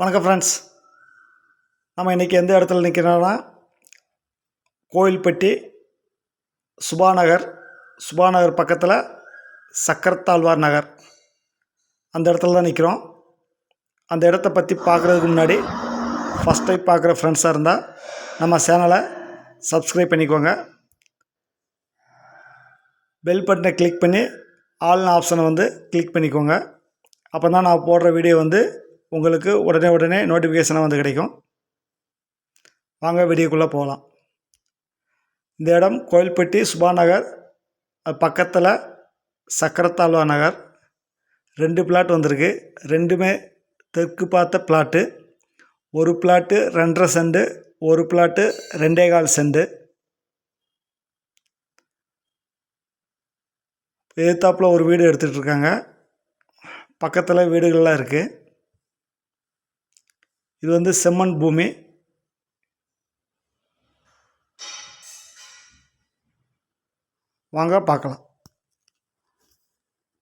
வணக்கம் ஃப்ரெண்ட்ஸ் நம்ம இன்றைக்கி எந்த இடத்துல நிற்கிறோன்னா கோயில்பட்டி சுபாநகர் சுபாநகர் பக்கத்தில் சக்கரத்தாழ்வார் நகர். அந்த இடத்துல தான் நிற்கிறோம் அந்த இடத்த பற்றி பார்க்குறதுக்கு முன்னாடி ஃபஸ்ட் டைம் பார்க்குற ஃப்ரெண்ட்ஸாக இருந்தால் நம்ம சேனலை சப்ஸ்கிரைப் பண்ணிக்கோங்க. பெல் பட்டனை கிளிக் பண்ணி ஆல்னு ஆப்ஷனை வந்து கிளிக் பண்ணிக்கோங்க. அப்போ தான் நான் போடுற வீடியோ வந்து உங்களுக்கு உடனே உடனே நோட்டிஃபிகேஷனாக வந்து கிடைக்கும். வாங்க வீடியோக்குள்ளே போகலாம் இந்த இடம் கோயில்பட்டி சுபா நகர் அது பக்கத்தில் சக்கரத்தாழ்வா நகர். ரெண்டு பிளாட் வந்திருக்கு. ரெண்டுமே தெற்கு பார்த்த பிளாட்டு ஒரு பிளாட்டு ரெண்டரை செண்டு ஒரு பிளாட்டு ரெண்டே கால் செண்டு எதிர்த்தாப்பில் ஒரு வீடு எடுத்துகிட்டு இருக்காங்க. பக்கத்தில் வீடுகள்லாம் இருக்குது இது வந்து செம்மண் பூமி. வாங்க பார்க்கலாம்.